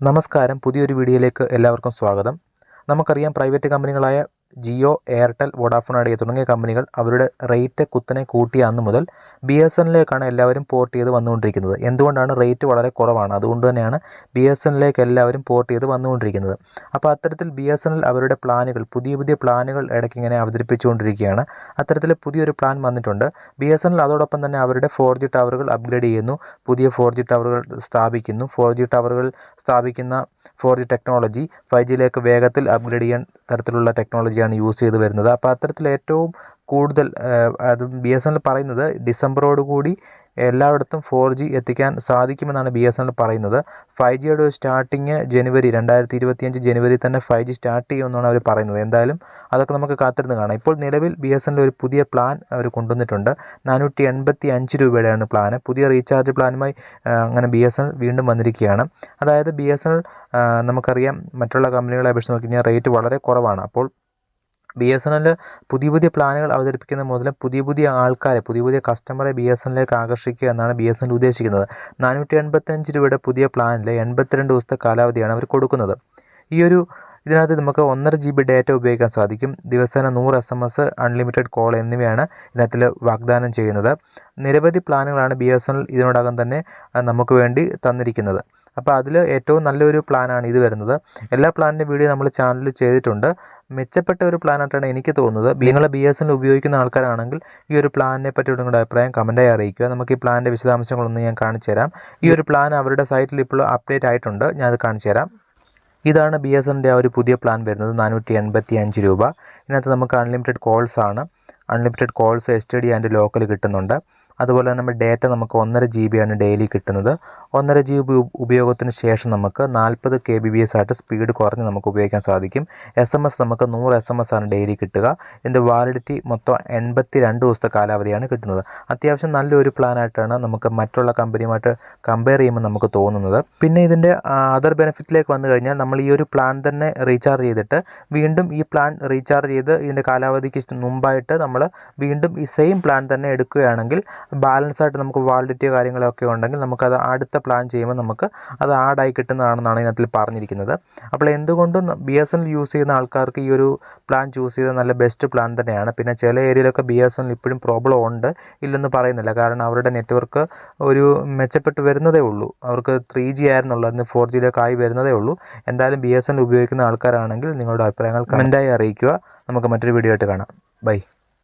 നമസ്കാരം. പുതിയൊരു വീഡിയോയിലേക്ക് എല്ലാവർക്കും സ്വാഗതം. നമുക്കറിയാം പ്രൈവറ്റ് കമ്പനികളായ ജിയോ എയർടെൽ വോഡാഫോൺ ഐഡിയ തുടങ്ങിയ കമ്പനികൾ അവരുടെ റേറ്റ് കുത്തനെ കൂട്ടിയ അന്ന് മുതൽ ബി എസ് എന്നിലേക്കാണ് എല്ലാവരും പോർട്ട് ചെയ്ത് വന്നുകൊണ്ടിരിക്കുന്നത്. എന്തുകൊണ്ടാണ് റേറ്റ് വളരെ കുറവാണ്? അതുകൊണ്ട് തന്നെയാണ് ബി എസ് എന്നിലേക്ക് എല്ലാവരും പോർട്ട് ചെയ്ത് വന്നുകൊണ്ടിരിക്കുന്നത്. അപ്പോൾ അത്തരത്തിൽ ബി എസ് എൻ എൽ അവരുടെ പ്ലാനുകൾ പുതിയ പുതിയ പ്ലാനുകൾ ഇടയ്ക്ക് ഇങ്ങനെ അവതരിപ്പിച്ചുകൊണ്ടിരിക്കുകയാണ്. അത്തരത്തിൽ പുതിയൊരു പ്ലാൻ വന്നിട്ടുണ്ട്. ബി എസ് എൻ എൽ അതോടൊപ്പം തന്നെ അവരുടെ ഫോർ ജി ടവറുകൾ അപ്ഗ്രേഡ് ചെയ്യുന്നു. പുതിയ ഫോർ ജി ടവറുകൾ സ്ഥാപിക്കുന്നു. ഫോർ ജി ടവറുകൾ സ്ഥാപിക്കുന്ന ഫോർ ജി ടെക്നോളജി ഫൈവ് ജിയിലേക്ക് വേഗത്തിൽ അപ്ഗ്രേഡ് ചെയ്യാൻ തരത്തിലുള്ള ടെക്നോളജിയാണ് യൂസ് ചെയ്ത് വരുന്നത്. അപ്പോൾ അത്തരത്തിൽ ഏറ്റവും കൂടുതൽ അതും ബി എസ് എൻ എൽ പറയുന്നത് ഡിസംബറോട് കൂടി എല്ലായിടത്തും ഫോർ ജി എത്തിക്കാൻ സാധിക്കുമെന്നാണ് ബി എസ് എൻ എൽ പറയുന്നത്. ഫൈവ് ജിയുടെ സ്റ്റാർട്ടിങ് ജനുവരി രണ്ടായിരത്തി ഇരുപത്തിയഞ്ച് ജനുവരി തന്നെ ഫൈവ് ജി സ്റ്റാർട്ട് ചെയ്യുമെന്നാണ് അവർ പറയുന്നത്. എന്തായാലും അതൊക്കെ നമുക്ക് കാത്തിരുന്ന് കാണാം. ഇപ്പോൾ നിലവിൽ ബി എസ് എൻ എൽ ഒരു പുതിയ പ്ലാൻ അവർ കൊണ്ടുവന്നിട്ടുണ്ട്. നാനൂറ്റി എൺപത്തി അഞ്ച് രൂപയുടെയാണ് പ്ലാൻ പുതിയ റീചാർജ് പ്ലാനുമായി അങ്ങനെ ബി എസ് എൻ എൽ വീണ്ടും വന്നിരിക്കുകയാണ്. അതായത് ബി എസ് എൻ എൽ നമുക്കറിയാം മറ്റുള്ള കമ്പനികളെ അപേക്ഷിച്ച് നോക്കി കഴിഞ്ഞാൽ റേറ്റ് വളരെ കുറവാണ്. അപ്പോൾ ബി എസ് എൻ എൽ പുതിയ പുതിയ പ്ലാനുകൾ അവതരിപ്പിക്കുന്ന മുതൽ പുതിയ പുതിയ ആൾക്കാരെ പുതിയ പുതിയ കസ്റ്റമറെ ബി എസ് എന്നിലേക്ക് ആകർഷിക്കുക എന്നാണ് ബി എസ് എൻ ഉദ്ദേശിക്കുന്നത്. നാനൂറ്റി എൺപത്തഞ്ച് രൂപയുടെ പുതിയ പ്ലാനിൽ എൺപത്തിരണ്ട് ദിവസത്തെ കാലാവധിയാണ് അവർ കൊടുക്കുന്നത്. ഈ ഒരു ഇതിനകത്ത് നമുക്ക് ഒന്നര ജി ബി ഡാറ്റ ഉപയോഗിക്കാൻ സാധിക്കും. ദിവസേന നൂറ് S M S unlimited call എന്നിവയാണ് ഇതിനകത്തിൽ വാഗ്ദാനം ചെയ്യുന്നത്. നിരവധി പ്ലാനുകളാണ് ബി എസ് എൻ എൽ ഇതിനോടകം തന്നെ നമുക്ക് വേണ്ടി തന്നിരിക്കുന്നത്. അപ്പോൾ അതിൽ ഏറ്റവും നല്ലൊരു പ്ലാനാണ് ഇത് വരുന്നത്. എല്ലാ പ്ലാനിന്റെ വീഡിയോ നമ്മൾ ചാനലിൽ ചെയ്തിട്ടുണ്ട്. മെച്ചപ്പെട്ട ഒരു പ്ലാനായിട്ടാണ് എനിക്ക് തോന്നുന്നത്. നിങ്ങൾ ബി എസ് എൻ ഉപയോഗിക്കുന്ന ആൾക്കാരാണെങ്കിൽ ഈ ഒരു പ്ലാനിനെ പറ്റി നിങ്ങളുടെ അഭിപ്രായം കമന്റായി അറിയിക്കുക. നമുക്ക് ഈ പ്ലാനിന്റെ വിശദാംശങ്ങളൊന്ന് ഞാൻ കാണിച്ചു തരാം. ഈ ഒരു പ്ലാൻ അവരുടെ സൈറ്റിൽ ഇപ്പോൾ അപ്ഡേറ്റ് ആയിട്ടുണ്ട്. ഞാൻ അത് കാണിച്ചു തരാം. ഇതാണ് ബി എസ് എന്റെ ആ ഒരു പുതിയ പ്ലാൻ വരുന്നത്. നാനൂറ്റി എൺപത്തി അഞ്ച് രൂപ. ഇതിനകത്ത് നമുക്ക് അൺലിമിറ്റഡ് കോൾസ് ആണ്. Unlimited calls S T and local കിട്ടുന്നുണ്ട്. അതുപോലെ തന്നെ ഡേറ്റ നമുക്ക് ഒന്നര ജി ബി ആണ് ഡെയിലി കിട്ടുന്നത്. ഒന്നര ജി ബി ഉപയോഗത്തിന് ശേഷം നമുക്ക് നാൽപ്പത് കെ ബി ബി എസ് ആയിട്ട് സ്പീഡ് കുറഞ്ഞ് നമുക്ക് ഉപയോഗിക്കാൻ സാധിക്കും. എസ് എം എസ് നമുക്ക് നൂറ് എസ് എം എസ് ആണ് ഡെയിലി കിട്ടുക. ഇതിന്റെ വാലിഡിറ്റി മൊത്തം എൺപത്തി രണ്ട് ദിവസത്തെ കാലാവധിയാണ് കിട്ടുന്നത്. അത്യാവശ്യം നല്ലൊരു പ്ലാനായിട്ടാണ് നമുക്ക് മറ്റുള്ള കമ്പനിയുമായിട്ട് കമ്പയർ ചെയ്യുമ്പോൾ നമുക്ക് തോന്നുന്നത്. പിന്നെ ഇതിന്റെ അതർ ബെനിഫിറ്റിലേക്ക് വന്നു കഴിഞ്ഞാൽ നമ്മൾ ഈ ഒരു പ്ലാൻ തന്നെ റീചാർജ് ചെയ്തിട്ട് വീണ്ടും ഈ പ്ലാൻ റീചാർജ് ചെയ്ത് ഇതിന്റെ കാലാവധിക്ക് മുമ്പായിട്ട് നമ്മൾ വീണ്ടും ഈ സെയിം പ്ലാൻ തന്നെ എടുക്കുകയാണെങ്കിൽ ബാലൻസ് ആയിട്ട് നമുക്ക് വാലിഡിറ്റിയോ കാര്യങ്ങളൊക്കെ ഉണ്ടെങ്കിൽ നമുക്കത് അടുത്ത പ്ലാൻ ചെയ്യുമ്പോൾ നമുക്ക് അത് ആഡായി കിട്ടുന്നതാണെന്നാണ് ഇതിനകത്തിൽ പറഞ്ഞിരിക്കുന്നത്. അപ്പോൾ എന്തുകൊണ്ടും B S N L use ചെയ്യുന്ന ആൾക്കാർക്ക് ഈ ഒരു പ്ലാൻ ചൂസ് ചെയ്ത നല്ല ബെസ്റ്റ് പ്ലാൻ തന്നെയാണ്. പിന്നെ ചില ഏരിയയിലൊക്കെ ബി എസ് എൻ എൽ ഇപ്പോഴും പ്രോബ്ലം ഉണ്ട് ഇല്ലെന്ന് പറയുന്നില്ല. കാരണം അവരുടെ നെറ്റ്വർക്ക് ഒരു മെച്ചപ്പെട്ട് വരുന്നതേ ഉള്ളൂ. അവർക്ക് ത്രീ ജി ആയിരുന്നുള്ളൂ ഫോർ ജിയിലൊക്കെ ആയി വരുന്നതേ ഉള്ളൂ. എന്തായാലും ബി എസ് എൻ എൽ ഉപയോഗിക്കുന്ന ആൾക്കാരാണെങ്കിൽ നിങ്ങളുടെ അഭിപ്രായങ്ങൾ കമന്റായി അറിയിക്കുക. നമുക്ക് മറ്റൊരു വീഡിയോ ആയിട്ട് കാണാം. ബൈ